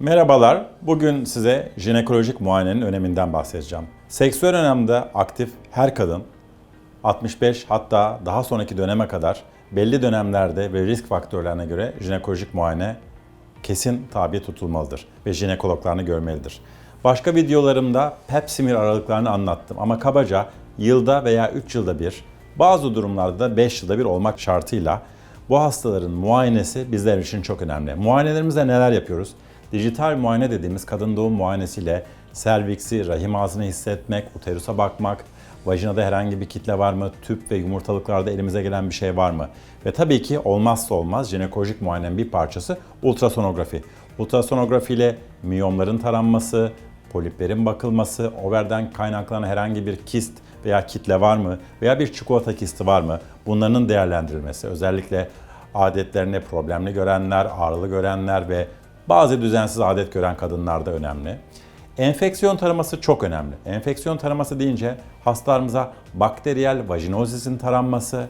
Merhabalar. Bugün size jinekolojik muayenenin öneminden bahsedeceğim. Seksüel önemde aktif her kadın 65 hatta daha sonraki döneme kadar belli dönemlerde ve risk faktörlerine göre jinekolojik muayene kesin tabi tutulmalıdır ve jinekologlarını görmelidir. Başka videolarımda pap smear aralıklarını anlattım ama kabaca yılda veya 3 yılda bir bazı durumlarda da 5 yılda bir olmak şartıyla bu hastaların muayenesi bizler için çok önemli. Muayenelerimizde neler yapıyoruz? Dijital muayene dediğimiz kadın doğum muayenesiyle serviksi, rahim ağzını hissetmek, uterusa bakmak, vajinada herhangi bir kitle var mı, tüp ve yumurtalıklarda elimize gelen bir şey var mı? Ve tabii ki olmazsa olmaz jinekolojik muayenenin bir parçası ultrasonografi. Ultrasonografi ile miyomların taranması, poliplerin bakılması, overden kaynaklanan herhangi bir kist veya kitle var mı veya bir çikolata kisti var mı bunların değerlendirilmesi özellikle adetlerini problemli görenler, ağrılı görenler ve bazı düzensiz adet gören kadınlarda önemli. Enfeksiyon taraması çok önemli. Enfeksiyon taraması deyince hastalarımıza bakteriyel vajinozis'in taranması,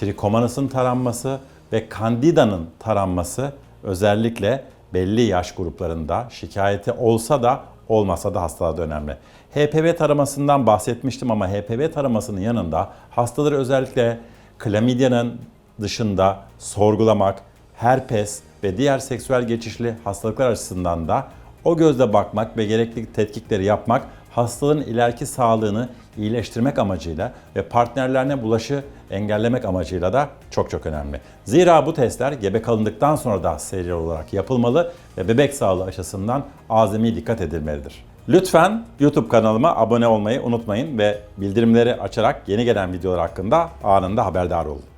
trikomonasın taranması ve kandida'nın taranması özellikle belli yaş gruplarında şikayeti olsa da olmasa da hastalarda önemli. HPV taramasından bahsetmiştim ama HPV taramasının yanında hastaları özellikle klamidyanın dışında sorgulamak, herpes ve diğer seksüel geçişli hastalıklar açısından da o gözle bakmak ve gerekli tetkikleri yapmak hastalığın ileriki sağlığını iyileştirmek amacıyla ve partnerlerine bulaşı engellemek amacıyla da çok çok önemli. Zira bu testler gebe kalındıktan sonra da seri olarak yapılmalı ve bebek sağlığı açısından azami dikkat edilmelidir. Lütfen YouTube kanalıma abone olmayı unutmayın ve bildirimleri açarak yeni gelen videolar hakkında anında haberdar olun.